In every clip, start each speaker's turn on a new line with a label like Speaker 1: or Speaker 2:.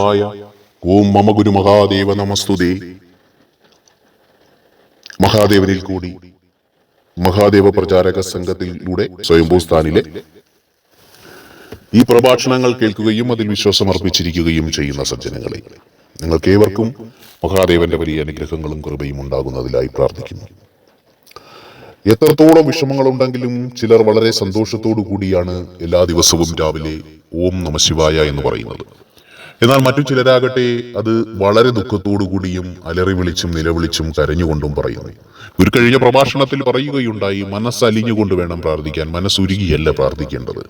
Speaker 1: ശിവായ ഓം മമ ഗുരു മഹാദേവ നമസ്തുതേ. മഹാദേവനിൽ കൂടി മഹാദേവ പ്രചാരക സംഘത്തിലൂടെ സ്വയംഭൂസ്ഥാനിലെ ഈ പ്രഭാഷണങ്ങൾ കേൾക്കുകയും അതിൽ വിശ്വാസം അർപ്പിച്ചിരിക്കുകയും ചെയ്യുന്ന സജ്ജനങ്ങളെ നിങ്ങൾക്ക് ഏവർക്കും മഹാദേവന്റെ വലിയ അനുഗ്രഹങ്ങളും കൃപയും ഉണ്ടാകുന്നതിലായി പ്രാർത്ഥിക്കുന്നു. എത്രത്തോളം വിഷമങ്ങളുണ്ടെങ്കിലും ചിലർ വളരെ സന്തോഷത്തോടു കൂടിയാണ് എല്ലാ ദിവസവും രാവിലെ ഓം നമശിവായ എന്ന് പറയുന്നത്. എന്നാൽ മറ്റു ചിലരാകട്ടെ അത് വളരെ കൂടിയും അലറി വിളിച്ചും നിലവിളിച്ചും കരഞ്ഞുകൊണ്ടും പറയുന്നു. ഒരു കഴിഞ്ഞ പ്രഭാഷണത്തിൽ പറയുകയുണ്ടായി മനസ്സലിഞ്ഞുകൊണ്ട് വേണം പ്രാർത്ഥിക്കാൻ. മനസ്സുരുകിയല്ല പ്രാർത്ഥിക്കേണ്ടത്.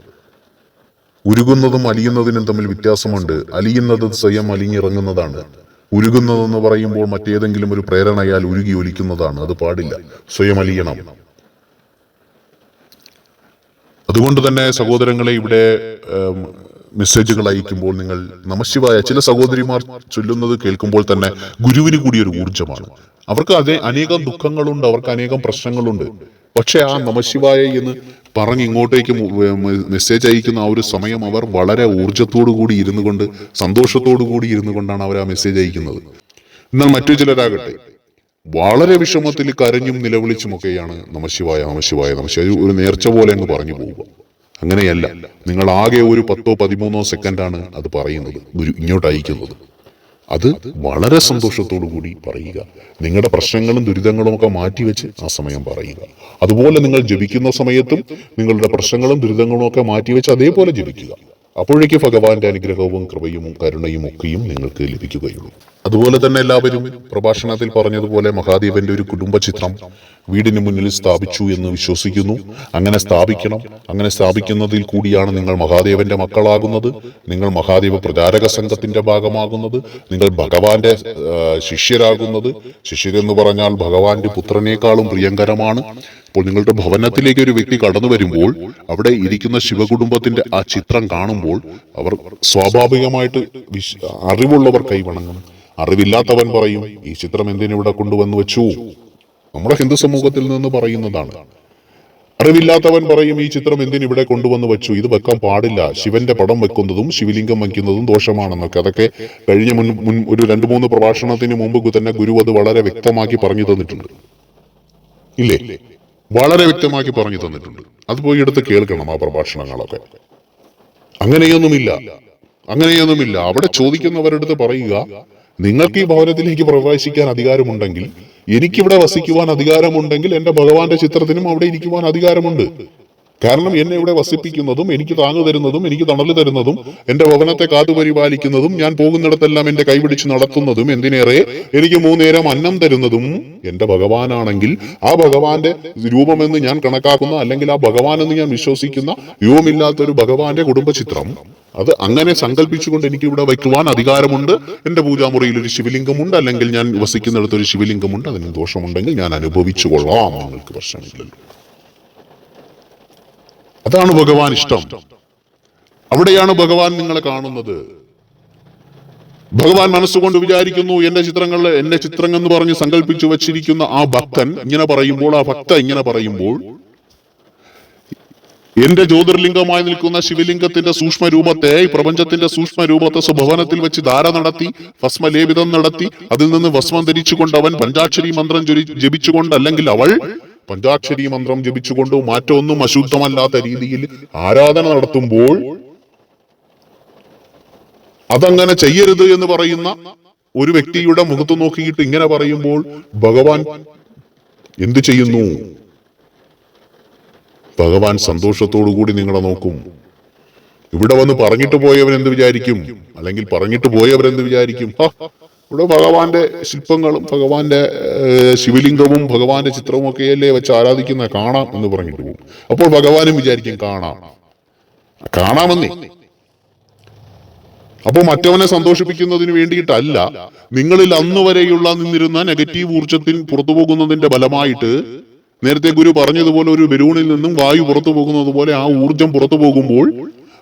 Speaker 1: ഉരുകുന്നതും അലിയുന്നതിനും തമ്മിൽ വ്യത്യാസമുണ്ട്. അലിയുന്നത് സ്വയം അലിഞ്ഞിറങ്ങുന്നതാണ്. ഉരുകുന്നതെന്ന് പറയുമ്പോൾ മറ്റേതെങ്കിലും ഒരു പ്രേരണയാൽ ഉരുകി ഒലിക്കുന്നതാണ്. അത് പാടില്ല. സ്വയം അലിയണം. അതുകൊണ്ട് തന്നെ സഹോദരങ്ങളെ ഇവിടെ മെസ്സേജുകൾ അയക്കുമ്പോൾ നിങ്ങൾ നമശിവായ ചില സഹോദരിമാർ ചൊല്ലുന്നത് കേൾക്കുമ്പോൾ തന്നെ ഗുരുവിന് കൂടിയൊരു ഊർജമാണ്. അവർക്ക് അതേ അനേകം ദുഃഖങ്ങളുണ്ട് അവർക്ക് അനേകം പ്രശ്നങ്ങളുണ്ട്. പക്ഷേ ആ നമശിവായ എന്ന് പറഞ്ഞ് ഇങ്ങോട്ടേക്ക് മെസ്സേജ് അയക്കുന്ന ആ ഒരു സമയം അവർ വളരെ ഊർജത്തോടു കൂടി ഇരുന്നു കൊണ്ട് സന്തോഷത്തോടു കൂടി ഇരുന്നു കൊണ്ടാണ് അവർ ആ മെസ്സേജ് അയക്കുന്നത്. എന്നാൽ മറ്റു ചിലരാകട്ടെ വളരെ വിഷമത്തിൽ കരഞ്ഞും നിലവിളിച്ചുമൊക്കെയാണ് നമശിവായ നമശിവായ നമശിവായ ഒരു നേർച്ച പോലെ അങ്ങ് പറഞ്ഞു പോവുക. അങ്ങനെയല്ല നിങ്ങൾ ആകെ ഒരു പത്തോ പതിമൂന്നോ സെക്കൻഡാണ് അത് പറയുന്നത് ഗുരു ഇങ്ങോട്ട് അയക്കുന്നത്. അത് വളരെ സന്തോഷത്തോടു കൂടി പറയുക. നിങ്ങളുടെ പ്രശ്നങ്ങളും ദുരിതങ്ങളും ഒക്കെ മാറ്റിവെച്ച് ആ സമയം പറയുക. അതുപോലെ നിങ്ങൾ ജപിക്കുന്ന സമയത്തും നിങ്ങളുടെ പ്രശ്നങ്ങളും ദുരിതങ്ങളും ഒക്കെ മാറ്റിവെച്ച് അതേപോലെ ജപിക്കുക. അപ്പോഴേക്ക് ഭഗവാന്റെ അനുഗ്രഹവും കൃപയും കരുണയും ഒക്കെയും നിങ്ങൾക്ക് ലഭിക്കുകയുള്ളൂ. അതുപോലെ തന്നെ എല്ലാവരും പ്രഭാഷണത്തിൽ പറഞ്ഞതുപോലെ മഹാദേവന്റെ ഒരു കുടുംബ ചിത്രം വീടിന് മുന്നിൽ സ്ഥാപിച്ചു എന്ന് വിശ്വസിക്കുന്നു. അങ്ങനെ സ്ഥാപിക്കണം. അങ്ങനെ സ്ഥാപിക്കുന്നതിൽ കൂടിയാണ് നിങ്ങൾ മഹാദേവന്റെ മക്കളാകുന്നത്. നിങ്ങൾ മഹാദേവ പ്രചാരക സംഘത്തിന്റെ ഭാഗമാകുന്നത്. നിങ്ങൾ ഭഗവാന്റെ ശിഷ്യരാകുന്നത്. ശിഷ്യരെന്ന് പറഞ്ഞാൽ ഭഗവാന്റെ പുത്രനേക്കാളും പ്രിയങ്കരമാണ്. അപ്പോൾ നിങ്ങളുടെ ഭവനത്തിലേക്ക് ഒരു വ്യക്തി കടന്നു വരുമ്പോൾ അവിടെ ഇരിക്കുന്ന ശിവകുടുംബത്തിന്റെ ആ ചിത്രം കാണുമ്പോൾ അവർ സ്വാഭാവികമായിട്ട് അറിവുള്ളവർ കൈവണങ്ങും അറിവില്ലാത്തവൻ പറയും ഈ ചിത്രം എന്തിനിവിടെ കൊണ്ടുവന്നു വെച്ചു? നമ്മുടെ ഹിന്ദു സമൂഹത്തിൽ നിന്ന് പറയുന്നതാണ്. അറിവില്ലാത്തവൻ പറയും ഈ ചിത്രം എന്തിന് ഇവിടെ കൊണ്ടുവന്ന് വെച്ചു? ഇത് വെക്കാൻ പാടില്ല. ശിവന്റെ പടം വെക്കുന്നതും ശിവലിംഗം വയ്ക്കുന്നതും ദോഷമാണെന്നൊക്കെ. അതൊക്കെ കഴിഞ്ഞ മുൻ മുൻ ഒരു രണ്ട് മൂന്ന് പ്രഭാഷണത്തിന് മുമ്പ് തന്നെ ഗുരു അത് വളരെ വ്യക്തമാക്കി പറഞ്ഞു തന്നിട്ടുണ്ട്. ഇല്ലേ? വളരെ വ്യക്തമാക്കി പറഞ്ഞു തന്നിട്ടുണ്ട്. അത് പോയി എടുത്ത് കേൾക്കണം ആ പ്രഭാഷണങ്ങളൊക്കെ. അങ്ങനെയൊന്നുമില്ല. അങ്ങനെയൊന്നുമില്ല. അവിടെ ചോദിക്കുന്നവരെടുത്ത് പറയുക നിങ്ങൾക്ക് ഈ ഭവനത്തിലേക്ക് പ്രവേശിക്കാൻ അധികാരമുണ്ടെങ്കിൽ എനിക്കിവിടെ വസിക്കുവാൻ അധികാരമുണ്ടെങ്കിൽ എന്റെ ഭഗവാന്റെ ചിത്രത്തിനും അവിടെ ഇരിക്കുവാൻ അധികാരമുണ്ട്. കാരണം എന്നെ ഇവിടെ വസിപ്പിക്കുന്നതും എനിക്ക് താങ്ങു തരുന്നതും എനിക്ക് തണൽ തരുന്നതും എന്റെ ഭവനത്തെ കാത്തുപരിപാലിക്കുന്നതും ഞാൻ പോകുന്നിടത്തെല്ലാം എന്റെ കൈപിടിച്ച് നടത്തുന്നതും എന്തിനേറെ എനിക്ക് മൂന്നേരം അന്നം തരുന്നതും എന്റെ ഭഗവാനാണെങ്കിൽ ആ ഭഗവാന്റെ രൂപമെന്ന് ഞാൻ കണക്കാക്കുന്ന അല്ലെങ്കിൽ ആ ഭഗവാൻ എന്ന് ഞാൻ വിശ്വസിക്കുന്ന രൂപമില്ലാത്തൊരു ഭഗവാന്റെ കുടുംബചിത്രം. അത് അങ്ങനെ സങ്കല്പിച്ചുകൊണ്ട് എനിക്ക് ഇവിടെ വയ്ക്കുവാൻ അധികാരമുണ്ട്. എന്റെ പൂജാമുറിയിൽ ഒരു ശിവലിംഗമുണ്ട്. അല്ലെങ്കിൽ ഞാൻ വസിക്കുന്നിടത്ത് ഒരു ശിവലിംഗമുണ്ട്. അതിന് ദോഷമുണ്ടെങ്കിൽ ഞാൻ അനുഭവിച്ചു കൊള്ളാം നിങ്ങൾക്ക് പ്രശ്നമില്ലല്ലോ. അതാണ് ഭഗവാൻ ഇഷ്ടം. അവിടെയാണ് ഭഗവാൻ നിങ്ങളെ കാണുന്നത്. ഭഗവാൻ മനസ്സുകൊണ്ട് വിചാരിക്കുന്നു എന്റെ ചിത്രങ്ങളിൽ എന്റെ ചിത്രം എന്ന് പറഞ്ഞ് സങ്കല്പിച്ചു വച്ചിരിക്കുന്ന ആ ഭക്തൻ ഇങ്ങനെ പറയുമ്പോൾ ആ ഭക്ത ഇങ്ങനെ പറയുമ്പോൾ എന്റെ ജ്യോതിർലിംഗമായി നിൽക്കുന്ന ശിവലിംഗത്തിന്റെ സൂക്ഷ്മ രൂപത്തെ ഈ പ്രപഞ്ചത്തിന്റെ സൂക്ഷ്മ രൂപത്തെ സ്വഭവനത്തിൽ വെച്ച് ധാര നടത്തി ഭസ്മലേപിതം നടത്തി അതിൽ നിന്ന് ഭസ്മം ധരിച്ചുകൊണ്ട് അവൻ പഞ്ചാക്ഷരി മന്ത്രം ജപിച്ചുകൊണ്ട് അല്ലെങ്കിൽ അവൾ പഞ്ചാക്ഷരി മന്ത്രം ജപിച്ചുകൊണ്ട് മാറ്റമൊന്നും അശുദ്ധമല്ലാത്ത രീതിയിൽ ആരാധന നടത്തുമ്പോൾ അതങ്ങനെ ചെയ്യരുത് എന്ന് പറയുന്ന ഒരു വ്യക്തിയുടെ മുഖത്ത് നോക്കിയിട്ട് ഇങ്ങനെ പറയുമ്പോൾ ഭഗവാൻ എന്തു ചെയ്യുന്നു? ഭഗവാൻ സന്തോഷത്തോടു കൂടി നിങ്ങളെ നോക്കും. ഇവിടെ വന്ന് പറഞ്ഞിട്ട് പോയവൻ എന്ത് വിചാരിക്കും? അല്ലെങ്കിൽ പറഞ്ഞിട്ട് പോയവരെന്ത് വിചാരിക്കും? "ഹ, ഇവിടെ ഭഗവാന്റെ ശില്പങ്ങളും ഭഗവാന്റെ ശിവലിംഗവും ഭഗവാന്റെ ചിത്രവും ഒക്കെ അല്ലേ വെച്ച് ആരാധിക്കുന്ന കാണാം എന്ന് പറഞ്ഞിട്ട് പോകും. അപ്പോൾ ഭഗവാനും വിചാരിക്കും കാണാം. കാണാമെന്നേ. അപ്പോൾ മറ്റവനെ സന്തോഷിപ്പിക്കുന്നതിന് വേണ്ടിയിട്ടല്ല നിങ്ങളിൽ അന്ന് വരെയുള്ള നിന്നിരുന്ന നെഗറ്റീവ് ഊർജത്തിൽ പുറത്തു പോകുന്നതിന്റെ ഫലമായിട്ട് നേരത്തെ ഗുരു പറഞ്ഞതുപോലെ ഒരു ബലൂണിൽ നിന്നും വായു പുറത്തു പോകുന്നത് പോലെ ആ ഊർജം പുറത്തു പോകുമ്പോൾ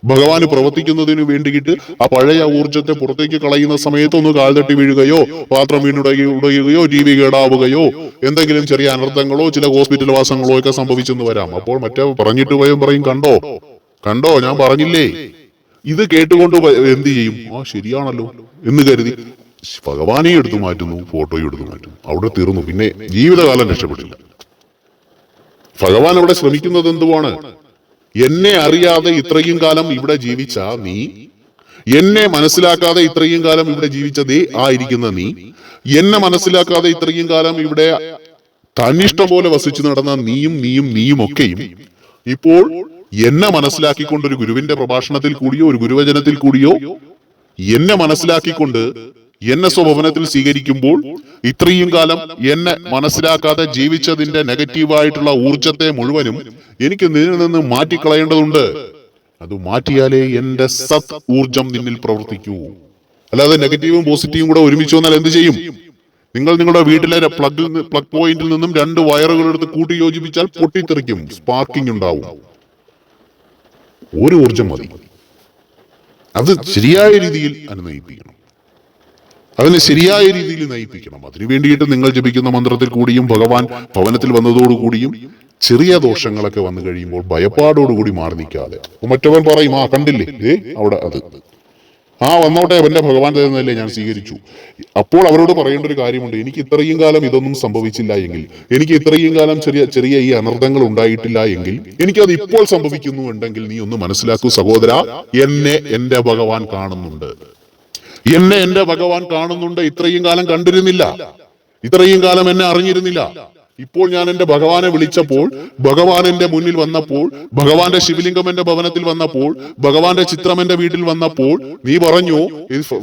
Speaker 1: ഭഗവാന് പ്രവർത്തിക്കുന്നതിന് വേണ്ടിയിട്ട് ആ പഴയ ഊർജത്തെ പുറത്തേക്ക് കളയുന്ന സമയത്ത് ഒന്ന് കാൽ തട്ടി വീഴുകയോ പാത്രം വീണുടകി ഉടയുകയോ ടി വി കേടാവുകയോ എന്തെങ്കിലും ചെറിയ അനർത്ഥങ്ങളോ ചില ഹോസ്പിറ്റൽ വാസങ്ങളോ ഒക്കെ സംഭവിച്ചെന്ന് വരാം. അപ്പോൾ മറ്റേ പറഞ്ഞിട്ട് പോയും പറയും കണ്ടോ? കണ്ടോ? ഞാൻ പറഞ്ഞില്ലേ? ഇത് കേട്ടുകൊണ്ട് എന്ത് ചെയ്യും? ആ ശരിയാണല്ലോ. എന്ന് കരുതി. ഭഗവാനെ എടുത്തു മാറ്റുന്നു ഫോട്ടോയും എടുത്തു മാറ്റുന്നു. അവിടെ തീർന്നു. പിന്നെ ജീവിതകാലം രക്ഷപ്പെട്ടില്ല. ഭഗവാൻ അവിടെ ശ്രമിക്കുന്നത് എന്തുവാണ്? എന്നെ അറിയാതെ ഇത്രയും കാലം ഇവിടെ ജീവിച്ച നീ? എന്നെ മനസ്സിലാക്കാതെ ഇത്രയും കാലം ഇവിടെ ജീവിച്ച നീ ആയിരിക്കുന്ന നീ? എന്നെ മനസ്സിലാക്കാതെ ഇത്രയും കാലം ഇവിടെ തന്നിഷ്ടം പോലെ വസിച്ചു നടന്ന നീയും നീയും നീയും ഒക്കെയും ഇപ്പോൾ എന്നെ മനസ്സിലാക്കിക്കൊണ്ട് ഒരു ഗുരുവിന്റെ പ്രഭാഷണത്തിൽ കൂടിയോ ഒരു ഗുരുവചനത്തിൽ കൂടിയോ എന്നെ മനസ്സിലാക്കിക്കൊണ്ട് എന്നെ സ്വഭവനത്തിൽ സ്വീകരിക്കുമ്പോൾ ഇത്രയും കാലം എന്നെ മനസ്സിലാക്കാതെ ജീവിച്ചതിന്റെ നെഗറ്റീവായിട്ടുള്ള ഊർജത്തെ മുഴുവനും എനിക്ക് നിന്നിൽ നിന്ന് മാറ്റിക്കളയേണ്ടതുണ്ട്. അത് മാറ്റിയാലേ എന്റെ സത് ഊർജം നിന്നിൽ പ്രവർത്തിക്കൂ. അല്ലാതെ നെഗറ്റീവും പോസിറ്റീവും കൂടെ ഒരുമിച്ച് വന്നാൽ എന്ത് ചെയ്യും? നിങ്ങൾ നിങ്ങളുടെ വീട്ടിലെ പ്ലഗ് പ്ലഗ് പോയിന്റിൽ നിന്നും രണ്ട് വയറുകൾ എടുത്ത് കൂട്ടി യോജിപ്പിച്ചാൽ പൊട്ടിത്തെറിക്കും. സ്പാർക്കിംഗ് ഉണ്ടാവും. ഒരു ഊർജം മതി. അത് ശരിയായ രീതിയിൽ അനുനയിപ്പിക്കണം. അതിനെ ശരിയായ രീതിയിൽ നയിപ്പിക്കണം. അതിനു വേണ്ടിയിട്ട് നിങ്ങൾ ജപിക്കുന്ന മന്ത്രത്തിൽ കൂടിയും ഭഗവാൻ ഭവനത്തിൽ വന്നതോടുകൂടിയും ചെറിയ ദോഷങ്ങളൊക്കെ വന്നു കഴിയുമ്പോൾ ഭയപ്പാടോടുകൂടി മാറി നിൽക്കാതെ. മറ്റവൻ പറയും ആ കണ്ടില്ലേ? ഏ അവിടെ അത്. ആ വന്നോട്ടെ അവന്റെ ഭഗവാൻ തരുന്നതല്ലേ ഞാൻ സ്വീകരിച്ചു. അപ്പോൾ അവരോട് പറയേണ്ട ഒരു കാര്യമുണ്ട്. എനിക്ക് ഇത്രയും കാലം ഇതൊന്നും സംഭവിച്ചില്ല എങ്കിൽ എനിക്ക് ഇത്രയും കാലം ചെറിയ ചെറിയ ഈ അനർത്ഥങ്ങൾ ഉണ്ടായിട്ടില്ല എങ്കിൽ എനിക്കത് ഇപ്പോൾ സംഭവിക്കുന്നു ഉണ്ടെങ്കിൽ നീ ഒന്ന് മനസ്സിലാക്കൂ സഹോദര എന്നെ എന്റെ ഭഗവാൻ കാണുന്നുണ്ട്. എന്നെ എന്റെ ഭഗവാൻ കാണുന്നുണ്ട്. ഇത്രയും കാലം കണ്ടിരുന്നില്ല. ഇത്രയും കാലം എന്നെ അറിഞ്ഞിരുന്നില്ല. ഇപ്പോൾ ഞാൻ എന്റെ ഭഗവാനെ വിളിച്ചപ്പോൾ ഭഗവാൻ എന്റെ മുന്നിൽ വന്നപ്പോൾ ഭഗവാന്റെ ശിവലിംഗം എന്റെ ഭവനത്തിൽ വന്നപ്പോൾ ഭഗവാന്റെ ചിത്രം എന്റെ വീട്ടിൽ വന്നപ്പോൾ നീ പറഞ്ഞു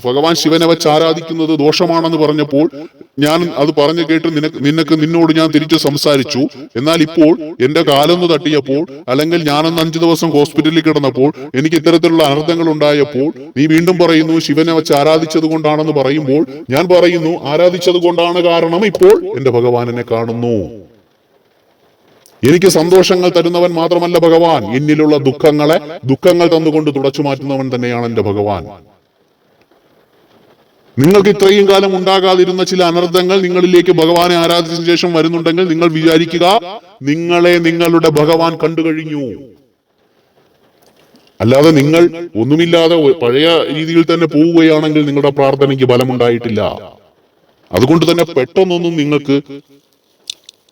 Speaker 1: ഭഗവാൻ ശിവനെ വെച്ച് ആരാധിക്കുന്നത് ദോഷമാണെന്ന് പറഞ്ഞപ്പോൾ ഞാൻ അത് പറഞ്ഞു കേട്ട് നിനക്ക് നിനക്ക് നിന്നോട് ഞാൻ തിരിച്ചു സംസാരിച്ചു. എന്നാൽ ഇപ്പോൾ എന്റെ കാലൊന്ന് തട്ടിയപ്പോൾ അല്ലെങ്കിൽ ഞാനൊന്ന് അഞ്ചു ദിവസം ഹോസ്പിറ്റലിൽ കിടന്നപ്പോൾ എനിക്ക് ഇത്തരത്തിലുള്ള അനർത്ഥങ്ങൾ ഉണ്ടായപ്പോൾ നീ വീണ്ടും പറയുന്നു ശിവനെ വെച്ച് ആരാധിച്ചത് കൊണ്ടാണെന്ന് പറയുമ്പോൾ ഞാൻ പറയുന്നു ആരാധിച്ചത് കൊണ്ടാണ് കാരണം ഇപ്പോൾ എന്റെ ഭഗവാനെ കാണുന്നു. എനിക്ക് സന്തോഷങ്ങൾ തരുന്നവൻ മാത്രമല്ല ഭഗവാൻ. എന്നിലുള്ള ദുഃഖങ്ങളെ ദുഃഖങ്ങൾ തന്നുകൊണ്ട് തുടച്ചു മാറ്റുന്നവൻ തന്നെയാണ് എന്റെ ഭഗവാൻ. നിങ്ങൾക്ക് ഇത്രയും കാലം ഉണ്ടാകാതിരുന്ന ചില അനർത്ഥങ്ങൾ നിങ്ങളിലേക്ക് ഭഗവാനെ ആരാധിച്ച ശേഷം വരുന്നുണ്ടെങ്കിൽ നിങ്ങൾ വിചാരിക്കുക നിങ്ങളെ നിങ്ങളുടെ ഭഗവാൻ കണ്ടു കഴിഞ്ഞു. അല്ലാതെ നിങ്ങൾ ഒന്നുമില്ലാതെ പഴയ രീതിയിൽ തന്നെ പോവുകയാണെങ്കിൽ നിങ്ങളുടെ പ്രാർത്ഥനയ്ക്ക് ഫലമുണ്ടായിട്ടില്ല. അതുകൊണ്ട് തന്നെ പെട്ടെന്നൊന്നും നിങ്ങൾക്ക്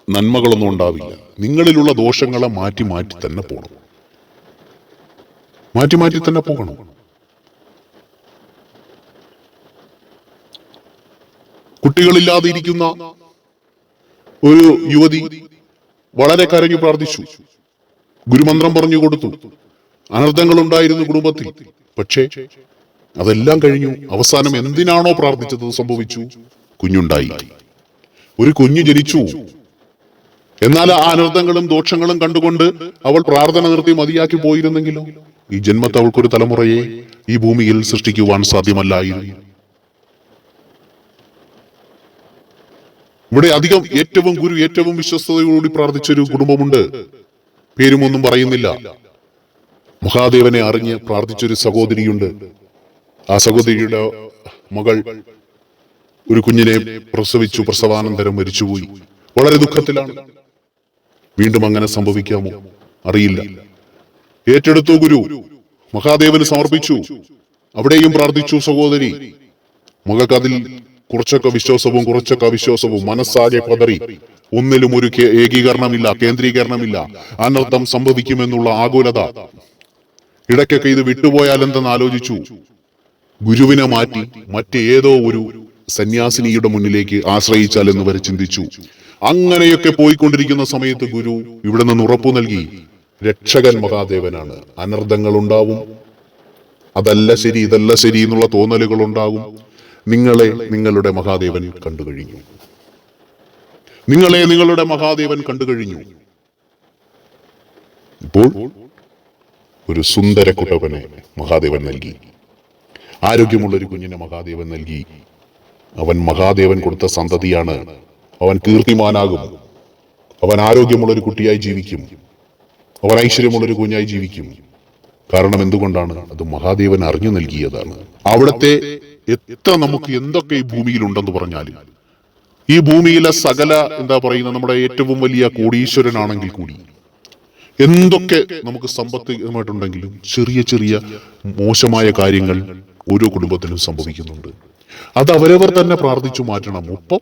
Speaker 1: നന്മകളൊന്നും ഉണ്ടാവില്ല. നിങ്ങളിലുള്ള ദോഷങ്ങളെ മാറ്റി മാറ്റി തന്നെ പോകണം മാറ്റി മാറ്റി തന്നെ പോകണം. കുട്ടികളില്ലാതെ ഇരിക്കുന്ന ഒരു യുവതി വളരെ കരഞ്ഞു പ്രാർത്ഥിച്ചു. ഗുരുമന്ത്രം പറഞ്ഞു കൊടുത്തു. അനർത്ഥങ്ങൾ ഉണ്ടായിരുന്നു കുടുംബത്തിൽ. പക്ഷേ അതെല്ലാം കഴിഞ്ഞു. അവസാനം എന്തിനാണോ പ്രാർത്ഥിച്ചത് സംഭവിച്ചു? കുഞ്ഞുണ്ടായി. ഒരു കുഞ്ഞു ജനിച്ചു. എന്നാൽ ആ അനർത്ഥങ്ങളും ദോഷങ്ങളും കണ്ടുകൊണ്ട് അവൾ പ്രാർത്ഥന നിർത്തി മതിയാക്കി പോയിരുന്നെങ്കിലോ? ഈ ജന്മത്തെ അവൾക്കൊരു തലമുറയെ ഈ ഭൂമിയിൽ സൃഷ്ടിക്കുവാൻ സാധ്യമല്ലായിരുന്നു. ഇവിടെ അധികം ഏറ്റവും ഗുരു ഏറ്റവും വിശ്വസ്തയോടുകൂടി പ്രാർത്ഥിച്ചൊരു കുടുംബമുണ്ട്. പേരുമൊന്നും പറയുന്നില്ല. മഹാദേവനെ അറിഞ്ഞ് പ്രാർത്ഥിച്ചൊരു സഹോദരിയുണ്ട്. ആ സഹോദരിയുടെ മകൾ ഒരു കുഞ്ഞിനെ പ്രസവിച്ചു പ്രസവാനന്തരം മരിച്ചുപോയി. വളരെ ദുഃഖത്തിലാണ്. വീണ്ടും അങ്ങനെ സംഭവിക്കാമോ? അറിയില്ല. ഏറ്റെടുത്തു ഗുരു. മഹാദേവന് സമർപ്പിച്ചു. അവിടെയും പ്രാർത്ഥിച്ചു സഹോദരി. മകൾക്ക് അതിൽ കുറച്ചൊക്കെ വിശ്വാസവും കുറച്ചൊക്കെ അവിശ്വാസവും മനസ്സാകെ പതറി. ഒന്നിലും ഒരു ഏകീകരണമില്ല കേന്ദ്രീകരണമില്ല. അനർത്ഥം സംഭവിക്കുമെന്നുള്ള ആകുലത. ഇടയ്ക്കൊക്കെ ഇത് വിട്ടുപോയാൽ എന്തെന്ന് ആലോചിച്ചു. ഗുരുവിനെ മാറ്റി മറ്റേതോ ഒരു സന്യാസിനിയുടെ മുന്നിലേക്ക് ആശ്രയിച്ചാൽ എന്ന് വരെ ചിന്തിച്ചു. അങ്ങനെയൊക്കെ പോയിക്കൊണ്ടിരിക്കുന്ന സമയത്ത് ഗുരു ഇവിടെ നിന്ന് ഉറപ്പു നൽകി രക്ഷകൻ മഹാദേവനാണ്. അനർത്ഥങ്ങൾ ഉണ്ടാവും അതല്ല ശരി ഇതല്ല ശരി എന്നുള്ള തോന്നലുകൾ ഉണ്ടാകും നിങ്ങളെ നിങ്ങളുടെ മഹാദേവൻ കണ്ടു കഴിഞ്ഞു. നിങ്ങളെ നിങ്ങളുടെ മഹാദേവൻ കണ്ടു കഴിഞ്ഞു. ഇപ്പോൾ ഒരു സുന്ദര കുട്ടവനെ മഹാദേവൻ നൽകി. ആരോഗ്യമുള്ള ഒരു കുഞ്ഞിനെ മഹാദേവൻ നൽകി. അവൻ മഹാദേവൻ കൊടുത്ത സന്തതിയാണ് അവൻ കീർത്തിമാനാകും. അവൻ ആരോഗ്യമുള്ളൊരു കുട്ടിയായി ജീവിക്കും. അവൻ ഐശ്വര്യമുള്ളൊരു കുഞ്ഞായി ജീവിക്കും. കാരണം എന്തുകൊണ്ടാണ്? അത് മഹാദേവൻ അറിഞ്ഞു നൽകിയതാണ്. അവിടുത്തെ എത്ര നമുക്ക് എന്തൊക്കെ ഈ ഭൂമിയിൽ ഉണ്ടെന്ന് പറഞ്ഞാലും ഈ ഭൂമിയിലെ സകല എന്താ പറയുന്ന നമ്മുടെ ഏറ്റവും വലിയ കോടീശ്വരനാണെങ്കിൽ കൂടി എന്തൊക്കെ നമുക്ക് സമ്പത്തികമായിട്ടുണ്ടെങ്കിലും ചെറിയ ചെറിയ മോശമായ കാര്യങ്ങൾ ഓരോ കുടുംബത്തിലും സംഭവിക്കുന്നുണ്ട്. അത് അവരവർ തന്നെ പ്രാർത്ഥിച്ചു മാറ്റണം. ഒപ്പം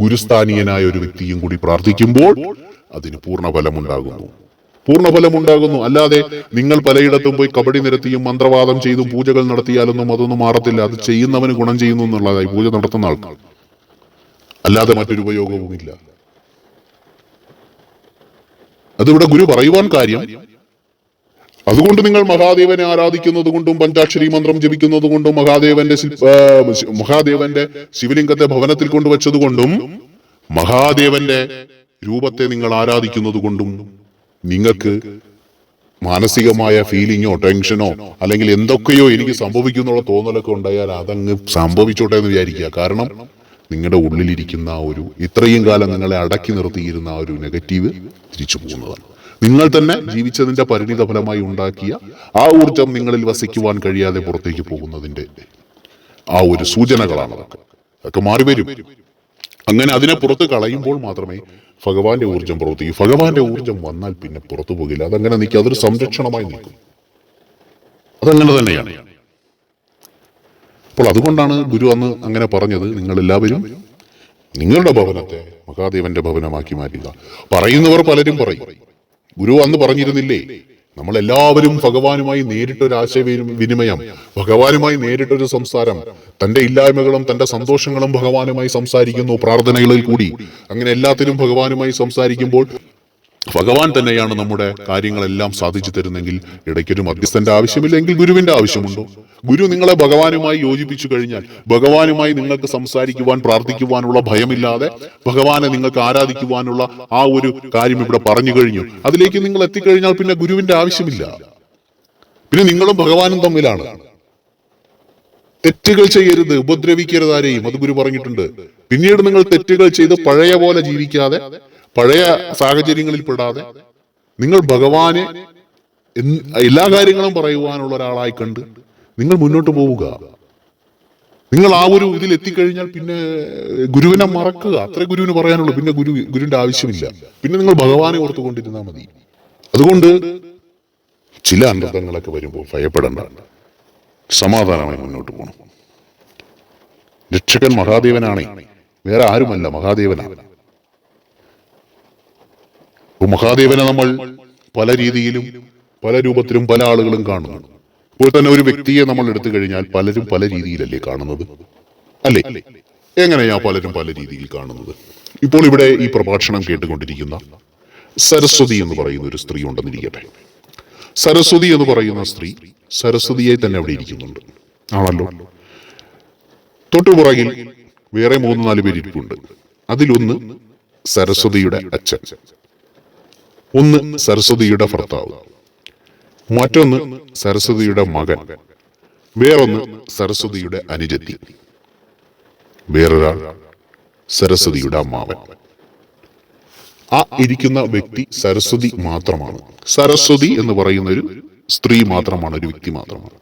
Speaker 1: ഗുരുസ്ഥാനീയനായ ഒരു വ്യക്തിയും കൂടി പ്രാർത്ഥിക്കുമ്പോൾ അതിന് പൂർണഫലമുണ്ടാകുന്നു പൂർണഫലമുണ്ടാകുന്നു അല്ലാതെ നിങ്ങൾ പലയിടത്തും പോയി കബഡി നിരത്തിയും മന്ത്രവാദം ചെയ്തും പൂജകൾ നടത്തിയാലൊന്നും അതൊന്നും മാറത്തില്ല. അത് ചെയ്യുന്നവന് ഗുണം ചെയ്യുന്നു എന്നുള്ളതായി പൂജ നടത്തുന്ന ആൾക്കാർ. അല്ലാതെ മറ്റൊരു ഉപയോഗവുമില്ല. അതിവിടെ ഗുരു പറയുവാൻ കാര്യം അതുകൊണ്ട് നിങ്ങൾ മഹാദേവനെ ആരാധിക്കുന്നത് കൊണ്ടും പഞ്ചാക്ഷരി മന്ത്രം ജപിക്കുന്നത് കൊണ്ടും മഹാദേവന്റെ മഹാദേവന്റെ ശിവലിംഗത്തെ ഭവനത്തിൽ കൊണ്ടുവച്ചത് കൊണ്ടും മഹാദേവന്റെ രൂപത്തെ നിങ്ങൾ ആരാധിക്കുന്നത് കൊണ്ടും നിങ്ങൾക്ക് മാനസികമായ ഫീലിങ്ങോ ടെൻഷനോ അല്ലെങ്കിൽ എന്തൊക്കെയോ എനിക്ക് സംഭവിക്കുന്നുള്ള തോന്നലൊക്കെ ഉണ്ടായാൽ അതങ്ങ് സംഭവിച്ചോട്ടെ എന്ന് വിചാരിക്കുക. കാരണം നിങ്ങളുടെ ഉള്ളിലിരിക്കുന്ന ആ ഒരു ഇത്രയും കാലം നിങ്ങളെ അടക്കി നിർത്തിയിരുന്ന ആ ഒരു നെഗറ്റീവ് തിരിച്ചു പോകുന്നതാണ്. നിങ്ങൾ തന്നെ ജീവിച്ചതിന്റെ പരിണിത ഫലമായി ഉണ്ടാക്കിയ ആ ഊർജം നിങ്ങളിൽ വസിക്കുവാൻ കഴിയാതെ പുറത്തേക്ക് പോകുന്നതിന്റെ ആ ഒരു സൂചനകളാണ് അതൊക്കെ. അതൊക്കെ മാറി വരും. അങ്ങനെ അതിനെ പുറത്ത് കളയുമ്പോൾ മാത്രമേ ഭഗവാന്റെ ഊർജം പ്രവർത്തിക്കൂ. ഭഗവാന്റെ ഊർജം വന്നാൽ പിന്നെ പുറത്തു പോകില്ല. അതങ്ങനെ നിൽക്കുക അതൊരു സംരക്ഷണമായി നിൽക്കും. അതങ്ങനെ തന്നെയാണ്. അപ്പോൾ അതുകൊണ്ടാണ് ഗുരു അന്ന് അങ്ങനെ പറഞ്ഞത്. നിങ്ങൾ എല്ലാവരും നിങ്ങളുടെ ഭവനത്തെ മഹാദേവന്റെ ഭവനമാക്കി മാറ്റുക. പറയുന്നവർ പലരും പറയും. ഗുരു അന്ന് പറഞ്ഞിരുന്നില്ലേ നമ്മൾ എല്ലാവരും ഭഗവാനുമായി നേരിട്ടൊരു ആശയവിനിമയം ഭഗവാനുമായി നേരിട്ടൊരു സംസാരം തന്റെ ഇല്ലായ്മകളും തന്റെ സന്തോഷങ്ങളും ഭഗവാനുമായി സംസാരിക്കുന്നു പ്രാർത്ഥനകളിൽ കൂടി. അങ്ങനെ എല്ലാത്തിനും ഭഗവാനുമായി സംസാരിക്കുമ്പോൾ ഭഗവാൻ തന്നെയാണ് നമ്മുടെ കാര്യങ്ങളെല്ലാം സാധിച്ചു തരുന്നെങ്കിൽ ഇടയ്ക്കൊരു മധ്യസ്ഥന്റെ ആവശ്യമില്ലെങ്കിൽ ഗുരുവിന്റെ ആവശ്യമുണ്ടോ? ഗുരു നിങ്ങളെ ഭഗവാനുമായി യോജിപ്പിച്ചു കഴിഞ്ഞാൽ ഭഗവാനുമായി നിങ്ങൾക്ക് സംസാരിക്കുവാൻ പ്രാർത്ഥിക്കുവാനുള്ള ഭയമില്ലാതെ ഭഗവാനെ നിങ്ങൾക്ക് ആരാധിക്കുവാനുള്ള ആ ഒരു കാര്യം ഇവിടെ പറഞ്ഞു കഴിഞ്ഞു. അതിലേക്ക് നിങ്ങൾ എത്തിക്കഴിഞ്ഞാൽ പിന്നെ ഗുരുവിന്റെ ആവശ്യമില്ല. പിന്നെ നിങ്ങളും ഭഗവാനും തമ്മിലാണ്. തെറ്റുകൾ ചെയ്യരുത് ഉപദ്രവിക്കരുത് ആരെയും അത് ഗുരു പറഞ്ഞിട്ടുണ്ട്. പിന്നീട് നിങ്ങൾ തെറ്റുകൾ ചെയ്ത് പഴയ പോലെ ജീവിക്കാതെ പഴയ സാഹചര്യങ്ങളിൽ പെടാതെ നിങ്ങൾ ഭഗവാനെ എല്ലാ കാര്യങ്ങളും പറയുവാനുള്ള ഒരാളായി കണ്ട് നിങ്ങൾ മുന്നോട്ട് പോവുക. നിങ്ങൾ ആ ഒരു ഇതിൽ എത്തിക്കഴിഞ്ഞാൽ പിന്നെ ഗുരുവിനെ മറക്കുക. അത്രേ ഗുരുവിന് പറയാനുള്ളൂ. പിന്നെ ഗുരു ഗുരുവിന്റെ ആവശ്യമില്ല. പിന്നെ നിങ്ങൾ ഭഗവാനെ ഓർത്തുകൊണ്ടിരുന്നാൽ മതി. അതുകൊണ്ട് ചില അനർത്ഥങ്ങളൊക്കെ വരുമ്പോൾ ഭയപ്പെടേണ്ട. സമാധാനമായി മുന്നോട്ട് പോകണം രക്ഷകൻ മഹാദേവനാണേ. വേറെ ആരുമല്ല മഹാദേവനാണ്. അപ്പൊ മഹാദേവനെ നമ്മൾ പല രീതിയിലും പല രൂപത്തിലും പല ആളുകളും കാണുന്നു. ഇപ്പോൾ തന്നെ ഒരു വ്യക്തിയെ നമ്മൾ എടുത്തു കഴിഞ്ഞാൽ പലരും പല രീതിയിലല്ലേ കാണുന്നത്? അല്ലേ? എങ്ങനെയാ പലരും പല രീതിയിൽ കാണുന്നത്? ഇപ്പോൾ ഇവിടെ ഈ പ്രഭാഷണം കേട്ടുകൊണ്ടിരിക്കുന്ന സരസ്വതി എന്ന് പറയുന്ന ഒരു സ്ത്രീ ഉണ്ടെന്നിരിക്കട്ടെ സരസ്വതി എന്ന് പറയുന്ന സ്ത്രീ സരസ്വതിയെ തന്നെ അവിടെ ഇരിക്കുന്നുണ്ട്. ആണല്ലോ? തൊട്ടു തൊട്ടുപുറകിൽ വേറെ മൂന്ന് നാല് പേര് ഇരിപ്പുണ്ട് അതിലൊന്ന് സരസ്വതിയുടെ അച്ഛൻ. ഒന്ന് സരസ്വതിയുടെ ഭർത്താവ്. മറ്റൊന്ന് സരസ്വതിയുടെ മകൻ. വേറൊന്ന് സരസ്വതിയുടെ അനുജത്തി. വേറൊരാൾ സരസ്വതിയുടെ അമ്മാവൻ. ആ ഇരിക്കുന്ന വ്യക്തി സരസ്വതി മാത്രമാണ്. സരസ്വതി എന്ന് പറയുന്ന ഒരു സ്ത്രീ മാത്രമാണ് ഒരു വ്യക്തി മാത്രമാണ്.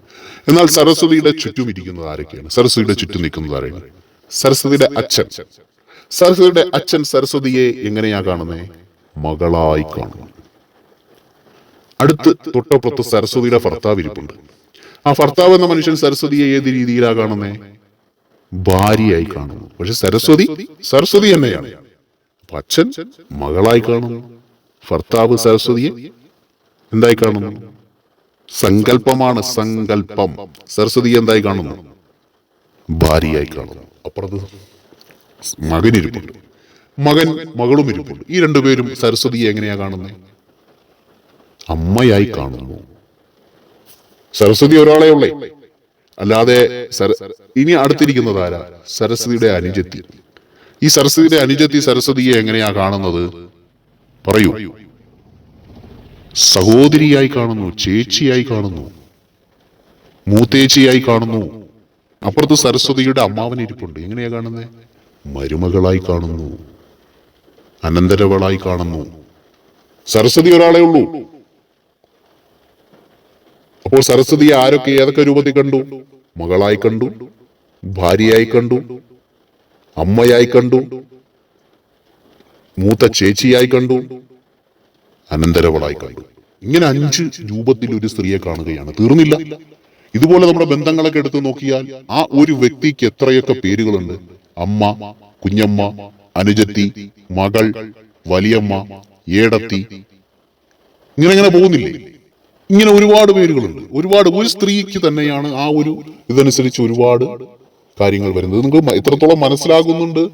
Speaker 1: എന്നാൽ സരസ്വതിയുടെ ചുറ്റും ഇരിക്കുന്നത് ആരൊക്കെയാണ്? സരസ്വതിയുടെ ചുറ്റും നിൽക്കുന്നത് ആരെയാണ് സരസ്വതിയുടെ അച്ഛൻ. സരസ്വതിയുടെ അച്ഛൻ സരസ്വതിയെ എങ്ങനെയാ കാണുന്നത് മകളായി കാണുന്നു അടുത്ത് തൊട്ടപ്പുറത്ത് സരസ്വതിയുടെ ഭർത്താവ് ഇരിപ്പുണ്ട്. ആ ഭർത്താവ് എന്ന മനുഷ്യൻ സരസ്വതിയെ ഏത് രീതിയിലാ കാണുന്നേ? ഭാര്യയായി കാണുന്നു. പക്ഷെ സരസ്വതി സരസ്വതി തന്നെയാണ്. അച്ഛൻ മകളായി കാണുന്നു. ഭർത്താവ് സരസ്വതിയെ എന്തായി കാണുന്നു? സങ്കല്പമാണ് സങ്കല്പം. സരസ്വതി എന്തായി കാണുന്നു? ഭാര്യയായി കാണുന്നു. അപ്പുറത്ത് മകൻ ഇരിപ്പുണ്ട് മകൻ മകളും ഇരിപ്പുണ്ട്. ഈ രണ്ടുപേരും സരസ്വതിയെ എങ്ങനെയാ കാണുന്നത് അമ്മയായി കാണുന്നു. സരസ്വതി ഒരാളെ ഉള്ളേ. അല്ലാതെ ഇനി അടുത്തിരിക്കുന്നത് ആരാ? സരസ്വതിയുടെ അനുജത്തി. ഈ സരസ്വതിയുടെ അനുജത്തി സരസ്വതിയെ എങ്ങനെയാ കാണുന്നത്? പറയൂ. സഹോദരിയായി കാണുന്നു ചേച്ചിയായി കാണുന്നു മൂത്തേച്ചിയായി കാണുന്നു. അപ്പുറത്ത് സരസ്വതിയുടെ അമ്മാവൻ ഇരിപ്പുണ്ട്. എങ്ങനെയാ കാണുന്നത് മരുമകളായി കാണുന്നു. അനന്തരവളായി കാണുന്നു. സരസ്വതി ഒരാളെ ഉള്ളൂ. അപ്പോൾ സരസ്വതിയെ ആരൊക്കെ ഏതൊക്കെ രൂപത്തിൽ കണ്ടു? മകളായി കണ്ടു ഭാര്യയായി കണ്ടു അമ്മയായി കണ്ടു മൂത്ത ചേച്ചിയായി കണ്ടു അനന്തരവളായി കണ്ടു. ഇങ്ങനെ അഞ്ച് രൂപത്തിൽ ഒരു സ്ത്രീയെ കാണുകയാണ്. തീർന്നില്ല. ഇതുപോലെ നമ്മുടെ ബന്ധങ്ങളൊക്കെ എടുത്തു നോക്കിയാൽ ആ ഒരു വ്യക്തിക്ക് എത്രയൊക്കെ പേരുകളുണ്ട്? അമ്മ കുഞ്ഞമ്മ അനുജത്തി മകൾ വലിയമ്മ ഏടത്തി. ഇങ്ങനെ ഇങ്ങനെ പോകുന്നില്ലേ? ഇങ്ങനെ ഒരുപാട് പേരുകളുണ്ട്. ഒരുപാട് ഒരു സ്ത്രീക്ക് തന്നെയാണ് ആ ഒരു ഇതനുസരിച്ച് ഒരുപാട് കാര്യങ്ങൾ വരുന്നത്. നിങ്ങൾ ഇത്രത്തോളം മനസ്സിലാകുന്നുണ്ട്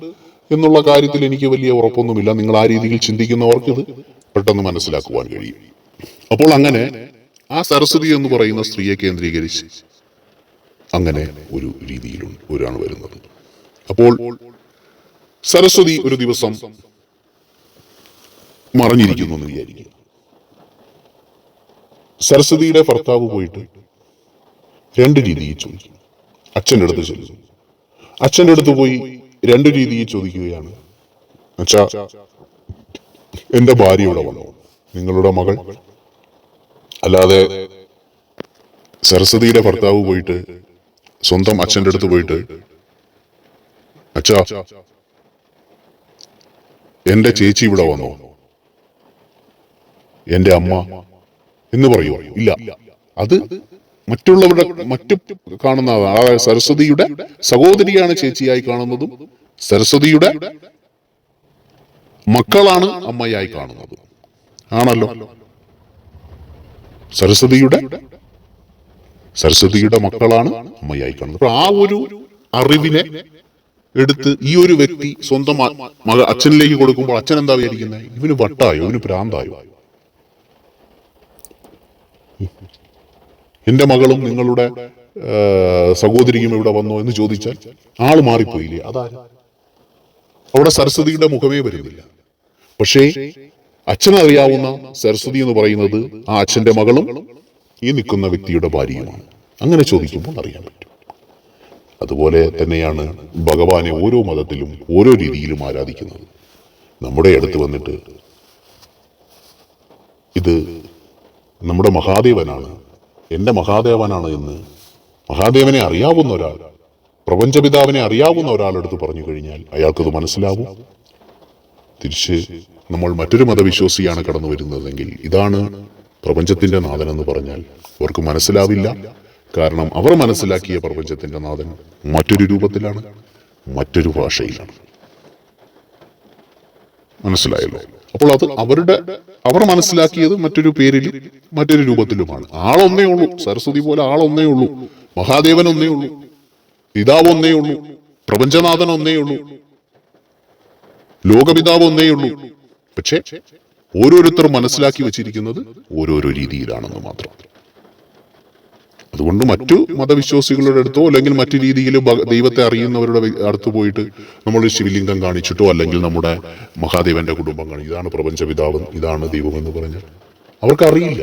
Speaker 1: എന്നുള്ള കാര്യത്തിൽ എനിക്ക് വലിയ ഉറപ്പൊന്നുമില്ല. നിങ്ങൾ ആ രീതിയിൽ ചിന്തിക്കുന്നവർക്ക് ഇത് പെട്ടെന്ന് മനസ്സിലാക്കുവാൻ കഴിയും. അപ്പോൾ അങ്ങനെ ആ സരസ്വതി എന്ന് പറയുന്ന സ്ത്രീയെ കേന്ദ്രീകരിച്ച് അങ്ങനെ ഒരു രീതിയിലുണ്ട് ഒരാണ് വരുന്നത്. അപ്പോൾ സരസ്വതി ഒരു ദിവസം മറഞ്ഞിരിക്കുന്നു എന്ന് വിചാരിക്കുക സരസ്വതിയുടെ ഭർത്താവ് പോയിട്ട് രണ്ട് രീതിയിൽ ചോദിച്ചു അച്ഛന്റെ അടുത്ത് ചെല്ലുന്നു അച്ഛന്റെ അടുത്ത് പോയി രണ്ട് രീതിയിൽ ചോദിക്കുകയാണ്. അച്ഛാ എന്റെ ഭാര്യ ഇവിടെ വന്നു? നിങ്ങളുടെ മകൾ? അല്ലാതെ സരസ്വതിയുടെ ഭർത്താവ് പോയിട്ട് സ്വന്തം അച്ഛന്റെ അടുത്ത് പോയിട്ട് അച്ഛാ എന്റെ ചേച്ചി ഇവിടെ വന്നു? എന്റെ അമ്മ എന്ന് പറയൂ? ഇല്ല. അത് മറ്റുള്ളവരുടെ മറ്റു കാണുന്ന അതായത് സരസ്വതിയുടെ സഹോദരിയാണ് ചേച്ചിയായി കാണുന്നതും സരസ്വതിയുടെ മക്കളാണ് അമ്മയായി കാണുന്നത്. ആണല്ലോ. സരസ്വതിയുടെ സരസ്വതിയുടെ മക്കളാണ് അമ്മയായി കാണുന്നത്. ആ ഒരു അറിവിനെ എടുത്ത് ഈ ഒരു വ്യക്തി സ്വന്തം മക അച്ഛനിലേക്ക് കൊടുക്കുമ്പോൾ അച്ഛൻ എന്താ വിചാരിക്കുന്നത് ഇവന് വട്ടായോ? ഇവന് പ്രാന്തായോ? എന്റെ മകളും നിങ്ങളുടെ സഹോദരിയും ഇവിടെ വന്നോ എന്ന് ചോദിച്ചാൽ ആൾ മാറിപ്പോയില്ലേ? അതാരാ? അവിടെ സരസ്വതിയുടെ മുഖമേ വരുന്നില്ല. പക്ഷേ അച്ഛനറിയാവുന്ന സരസ്വതി എന്ന് പറയുന്നത് ആ അച്ഛന്റെ മകളും ഈ നിൽക്കുന്ന വ്യക്തിയുടെ ഭാര്യയുമാണ്. അങ്ങനെ ചോദിക്കുമ്പോൾ അറിയാൻ പറ്റും. അതുപോലെ തന്നെയാണ് ഭഗവാനെ ഓരോ മതത്തിലും ഓരോ രീതിയിലും ആരാധിക്കുന്നത്. നമ്മുടെ അടുത്ത് വന്നിട്ട് ഇത് നമ്മുടെ മഹാദേവനാണ്. എന്റെ മഹാദേവനാണ് എന്ന് മഹാദേവനെ അറിയാവുന്ന ഒരാൾ പ്രപഞ്ചപിതാവിനെ അറിയാവുന്ന ഒരാളെടുത്ത് പറഞ്ഞു കഴിഞ്ഞാൽ അയാൾക്കത് മനസ്സിലാവും. തിരിച്ച് നമ്മൾ മറ്റൊരു മതവിശ്വാസിയാണ് കടന്നു വരുന്നതെങ്കിൽ ഇതാണ് പ്രപഞ്ചത്തിന്റെ നാഥനെന്ന് പറഞ്ഞാൽ അവർക്ക് മനസ്സിലാവില്ല. കാരണം അവർ മനസ്സിലാക്കിയ പ്രപഞ്ചത്തിന്റെ നാഥൻ മറ്റൊരു രൂപത്തിലാണ് മറ്റൊരു ഭാഷയിലാണ്. മനസ്സിലായല്ലോ? അപ്പോൾ അത് അവരുടെ അവർ മനസ്സിലാക്കിയത് മറ്റൊരു പേരിൽ മറ്റൊരു രൂപത്തിലുമാണ്. ആളൊന്നേ ഉള്ളൂ സരസ്വതി പോലെ ആളൊന്നേ ഉള്ളൂ മഹാദേവൻ ഒന്നേ ഉള്ളൂ പിതാവ് ഒന്നേ ഉള്ളൂ പ്രപഞ്ചനാഥൻ ഒന്നേ ഉള്ളൂ ലോകപിതാവ് ഒന്നേ ഉള്ളൂ. പക്ഷേ ഓരോരുത്തർ മനസ്സിലാക്കി വെച്ചിരിക്കുന്നത് ഓരോരോ രീതിയിലാണെന്ന് മാത്രം. അതുകൊണ്ട് മറ്റു മതവിശ്വാസികളുടെ അടുത്തോ അല്ലെങ്കിൽ മറ്റു രീതിയിൽ ദൈവത്തെ അറിയുന്നവരുടെ അടുത്ത് പോയിട്ട് നമ്മൾ ശിവലിംഗം കാണിച്ചിട്ടോ അല്ലെങ്കിൽ നമ്മുടെ മഹാദേവന്റെ കുടുംബം കാണിച്ചു ഇതാണ് പ്രപഞ്ചപിതാവ് ഇതാണ് ദൈവം എന്ന് പറഞ്ഞാൽ. അവർക്കറിയില്ല.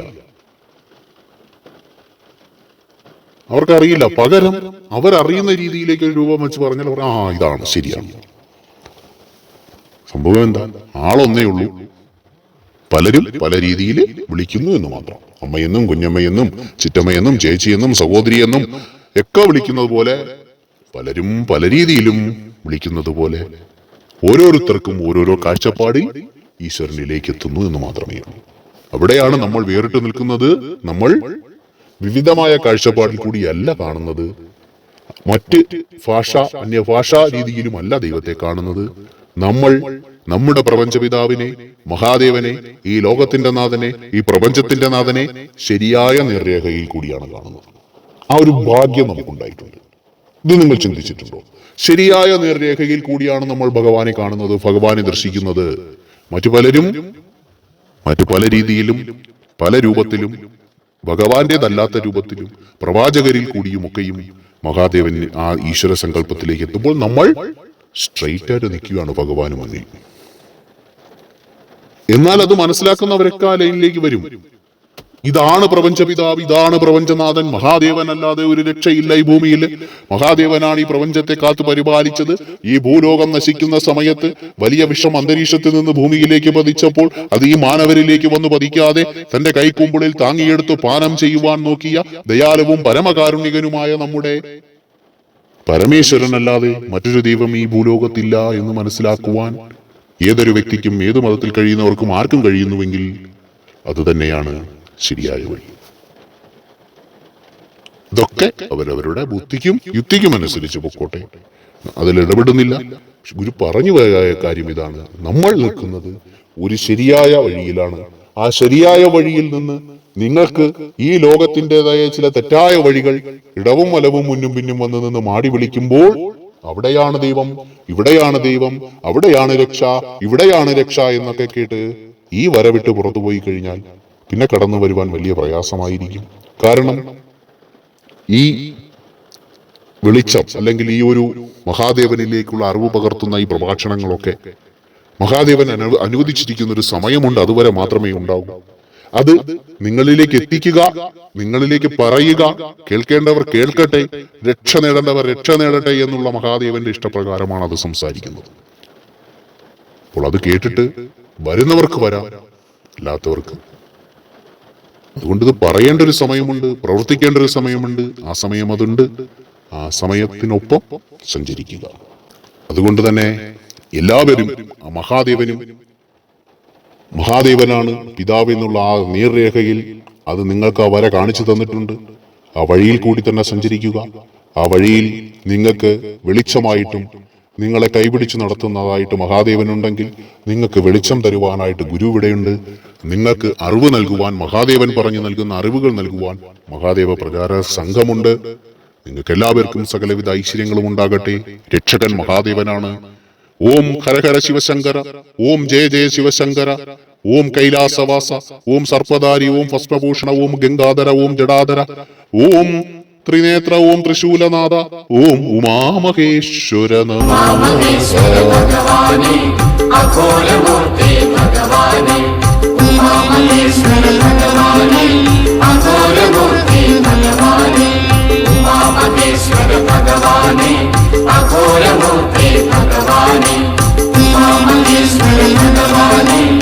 Speaker 1: അവർക്കറിയില്ല. പകരം അവരറിയുന്ന രീതിയിലേക്ക് ഒരു രൂപം വെച്ച് പറഞ്ഞാൽ അവർ ആ ഇതാണ് ശരിയാണ്. സംഭവം എന്താ? ആളൊന്നേ ഉള്ളൂ. പലരും പല രീതിയിൽ വിളിക്കുന്നു എന്ന് മാത്രം. അമ്മയെന്നും കുഞ്ഞമ്മയെന്നും ചിറ്റമ്മയെന്നും ചേച്ചിയെന്നും സഹോദരിയെന്നും ഒക്കെ വിളിക്കുന്നത് പോലെ പലരും പല രീതിയിലും വിളിക്കുന്നത് പോലെ ഓരോരുത്തർക്കും ഓരോരോ കാഴ്ചപ്പാടിൽ ഈശ്വരനിലേക്ക് എത്തുന്നു എന്ന് മാത്രമേ ഉള്ളൂ. അവിടെയാണ് നമ്മൾ വേറിട്ട് നിൽക്കുന്നത്. നമ്മൾ വിവിധമായ കാഴ്ചപ്പാടിൽ കൂടിയല്ല കാണുന്നത്. മറ്റ് ഭാഷ അന്യഭാഷാ രീതിയിലുമല്ല ദൈവത്തെ കാണുന്നത്. നമ്മൾ നമ്മുടെ പ്രപഞ്ചപിതാവിനെ മഹാദേവനെ ഈ ലോകത്തിന്റെ നാഥനെ ഈ പ്രപഞ്ചത്തിന്റെ നാഥനെ ശരിയായ നേർരേഖയിൽ കൂടിയാണ് കാണുന്നത്. ആ ഒരു ഭാഗ്യം നമുക്കുണ്ടായിട്ടുണ്ട്. ഇത് നിങ്ങൾ ചിന്തിച്ചിട്ടുണ്ടോ? ശരിയായ നേർരേഖയിൽ കൂടിയാണ് നമ്മൾ ഭഗവാനെ കാണുന്നത് ഭഗവാനെ ദർശിക്കുന്നത്. മറ്റു പലരും മറ്റു പല രീതിയിലും പല രൂപത്തിലും ഭഗവാന്റേതല്ലാത്ത രൂപത്തിലും പ്രവാചകരിൽ കൂടിയുമൊക്കെയും മഹാദേവൻ ആ ഈശ്വര സങ്കല്പത്തിലേക്ക് എത്തുമ്പോൾ നമ്മൾ സ്ട്രെയിറ്റ് ആയിട്ട് നിൽക്കുകയാണ് ഭഗവാന് മുന്നിൽ എന്നാൽ അത് മനസ്സിലാക്കുന്നവരൊക്കെ ആ ലൈനിലേക്ക് വരും. ഇതാണ് പ്രപഞ്ചപിതാവ് ഇതാണ് പ്രപഞ്ചനാഥൻ. മഹാദേവൻ അല്ലാതെ ഒരു രക്ഷയില്ല ഈ ഭൂമിയിൽ. മഹാദേവനാണ് ഈ പ്രപഞ്ചത്തെ കാത്തു പരിപാലിച്ചത്. ഈ ഭൂലോകം നശിക്കുന്ന സമയത്ത് വലിയ വിഷം അന്തരീക്ഷത്തിൽ നിന്ന് ഭൂമിയിലേക്ക് പതിച്ചപ്പോൾ അത് ഈ മാനവരിലേക്ക് വന്നു പതിക്കാതെ തന്റെ കൈക്കുമ്പിളിൽ താങ്ങിയെടുത്ത് പാനം ചെയ്യുവാൻ നോക്കിയ ദയാലുവും പരമകാരുണികനുമായ നമ്മുടെ പരമേശ്വരനല്ലാതെ മറ്റൊരു ദൈവം ഈ ഭൂലോകത്തില്ല എന്ന് മനസ്സിലാക്കുവാൻ ഏതൊരു വ്യക്തിക്കും ഏത് മതത്തിൽ കഴിയുന്നവർക്കും ആർക്കും കഴിയുന്നുവെങ്കിൽ അതുതന്നെയാണ് ശരിയായ വഴി. ഇതൊക്കെ അവരവരുടെ ബുദ്ധിക്കും യുക്തിക്കും അനുസരിച്ച് പൊക്കോട്ടെ. അതിൽ ഇടപെടുന്നില്ല. ഗുരു പറഞ്ഞു പോയ കാര്യം ഇതാണ്. നമ്മൾ നിൽക്കുന്നത് ഒരു ശരിയായ വഴിയിലാണ്. ആ ശരിയായ വഴിയിൽ നിന്ന് നിങ്ങൾക്ക് ഈ ലോകത്തിന്റെതായ ചില തെറ്റായ വഴികൾ ഇടവും വലവും മുന്നും പിന്നും വന്ന് നിന്ന് മാടി വിളിക്കുമ്പോൾ അവിടെയാണ് ദൈവം ഇവിടെയാണ് ദൈവം അവിടെയാണ് രക്ഷ ഇവിടെയാണ് രക്ഷ എന്നൊക്കെ കേട്ട് ഈ വരവിട്ട് പുറത്തു പോയി കഴിഞ്ഞാൽ പിന്നെ കടന്നു വരുവാൻ വലിയ പ്രയാസമായിരിക്കും. കാരണം ഈ വെളിച്ചം അല്ലെങ്കിൽ ഈ ഒരു മഹാദേവനിലേക്കുള്ള അറിവ് പകർത്തുന്ന ഈ പ്രഭാഷണങ്ങളൊക്കെ മഹാദേവൻ അനു അനുവദിച്ചിരിക്കുന്ന ഒരു സമയമുണ്ട് അതുവരെ മാത്രമേ ഉണ്ടാവൂ. അത് നിങ്ങളിലേക്ക് എത്തിക്കുക നിങ്ങളിലേക്ക് പറയുക കേൾക്കേണ്ടവർ കേൾക്കട്ടെ രക്ഷ നേടേണ്ടവർ രക്ഷ നേടട്ടെ എന്നുള്ള മഹാദേവന്റെ ഇഷ്ടപ്രകാരമാണ് അത് സംസാരിക്കുന്നത്. അപ്പോൾ അത് കേട്ടിട്ട് വരുന്നവർക്ക് വരാം അല്ലാത്തവർക്ക് അതുകൊണ്ട് ഇത് പറയേണ്ട ഒരു സമയമുണ്ട് പ്രവർത്തിക്കേണ്ട ഒരു സമയമുണ്ട് ആ സമയം അതുണ്ട് ആ സമയത്തിനൊപ്പം സഞ്ചരിക്കുക. അതുകൊണ്ട് തന്നെ എല്ലാവരും ആ മഹാദേവനും മഹാദേവനാണ് പിതാവെന്നുള്ള ആ നീർരേഖയിൽ അത് നിങ്ങൾക്ക് ആ വര കാണിച്ചു തന്നിട്ടുണ്ട്. ആ വഴിയിൽ കൂടി തന്നെ സഞ്ചരിക്കുക. ആ വഴിയിൽ നിങ്ങൾക്ക് വെളിച്ചമായിട്ടും നിങ്ങളെ കൈപിടിച്ച് നടത്തുന്നതായിട്ട് മഹാദേവനുണ്ടെങ്കിൽ നിങ്ങൾക്ക് വെളിച്ചം തരുവാനായിട്ട് ഗുരു ഇവിടെയുണ്ട്. നിങ്ങൾക്ക് അറിവ് നൽകുവാൻ മഹാദേവൻ പറഞ്ഞു നൽകുന്ന അറിവുകൾ നൽകുവാൻ മഹാദേവ പ്രചാര സംഘമുണ്ട്. നിങ്ങൾക്ക് എല്ലാവർക്കും സകലവിധ ഐശ്വര്യങ്ങളും ഉണ്ടാകട്ടെ. രക്ഷകൻ മഹാദേവനാണ്. ഓം ഹരഹര ശിവശങ്കര ഓം ജയ ജയ ശിവശങ്കര ഓം കൈലാസവാസ ഓം സർപ്പദാരി ഓം ഭസ്മഭൂഷണ ഓം ഗംഗാധര ഓം ജടാധര ഓം ത്രിനേത്ര ഓം ത്രിശൂലനാഥ ഓം ഉമാമഹേശ്വര ഭഗവാനേ
Speaker 2: അഘോരമൂർത്തി ഭഗവാനെ. morning. Mama is doing in the morning.